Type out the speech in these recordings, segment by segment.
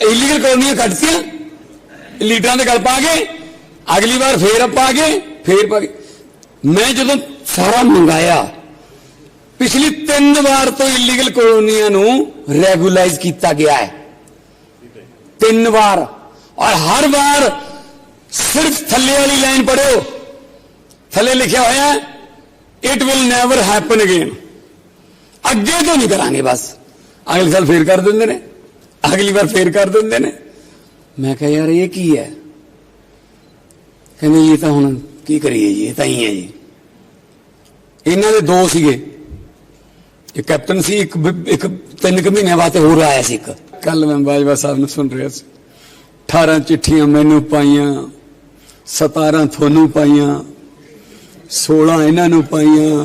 Illegal ਕਲੋਨੀਆਂ ਕੱਟਤੀਆਂ ਲੀਡਰਾਂ ਦੇ ਗੱਲ ਪਾ ਗਏ ਅਗਲੀ ਵਾਰ ਫੇਰ ਆਪਾਂ ਆ ਗਏ, ਫੇਰ ਪਾ ਗਏ ਮੈਂ ਜਦੋਂ ਸਾਰਾ ਮੰਗਾਇਆ, ਪਿਛਲੀ ਤਿੰਨ ਵਾਰ ਤੋਂ ਇਲੀਗਲ ਕਲੋਨੀਆਂ ਨੂੰ ਰੈਗੂਲਾਈਜ਼ ਕੀਤਾ ਗਿਆ ਹੈ। ਤਿੰਨ ਵਾਰ। ਔਰ ਹਰ ਵਾਰ ਸਿਰਫ ਥੱਲੇ ਵਾਲੀ ਲਾਈਨ ਪੜਿਓ ਥੱਲੇ ਲਿਖਿਆ ਹੋਇਆ ਹੈ it will never happen again ਅੱਗੇ ਤੋਂ ਨਹੀਂ ਕਰਾਂਗੇ ਬਸ। ਅਗਲੇ ਸਾਲ ਫੇਰ ਕਰ ਦਿੰਦੇ ਨੇ। ਅਗਲੀ ਵਾਰ ਫੇਰ ਕਰ ਦਿੰਦੇ ਨੇ। ਮੈਂ ਕਿਹਾ ਯਾਰ ਇਹ ਕੀ ਹੈ? ਕਹਿੰਦੇ ਇਹ ਤਾਂ ਹੁਣ ਕੀ ਕਰੀਏ ਜੀ ਇਹ ਤਾਂ ਹੀ ਹੈ ਜੀ। ਇਹਨਾਂ ਦੇ ਦੋ ਸੀਗੇ। ਇੱਕ ਕੈਪਟਨ ਸੀ ਇੱਕ ਇੱਕ ਤਿੰਨ ਕੁ ਮਹੀਨਿਆਂ ਬਾਅਦ ਹੋਰ ਆਇਆ ਸੀ ਇੱਕ। ਕੱਲ ਮੈਂ ਬਾਜਵਾ ਸਾਹਿਬ ਨੂੰ ਸੁਣ ਰਿਹਾ ਸੀ। 18 ਚਿੱਠੀਆਂ ਮੈਨੂੰ ਪਾਈਆਂ 17 ਤੁਹਾਨੂੰ ਪਾਈਆਂ 16 ਇਹਨਾਂ ਨੂੰ ਪਾਈਆਂ।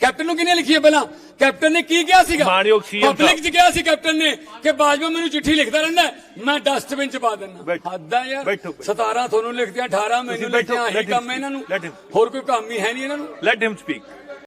ਕੈਪਟਨ ਨੂੰ ਕਿੰਨੀਆਂ ਲਿਖੀਆਂ ਪਹਿਲਾਂ ਕੈਪਟਨ ਨੇ ਕੀ ਕਿਹਾ ਸੀਗਾ ਮਾਣਯੋਗ CM ਪਬਲਿਕ 'ਚ ਕਿਹਾ ਸੀ ਕੈਪਟਨ ਨੇ ਕਿ ਬਾਜਵਾ ਮੈਨੂੰ ਚਿੱਠੀ ਲਿਖਦਾ ਰਹਿੰਦਾ ਹੈ, ਮੈਂ ਡਸਟਬਿਨ 'ਚ ਪਾ ਦਿੰਦਾ। ਹੱਦ ਆ ਯਾਰ ਬੈਠੋ, ਬੈਠੋ। 17 ਤੁਹਾਨੂੰ ਲਿਖਦਿਆਂ 18 ਮੈਨੂੰ let ਇਹੀ ਕੰਮ ਇਹਨਾਂ ਨੂੰ. ਹੋਰ ਕੋਈ ਕੰਮ ਹੀ ਹੈ ਨਹੀਂ ਇਹਨਾਂ ਨੂੰ Let him speak.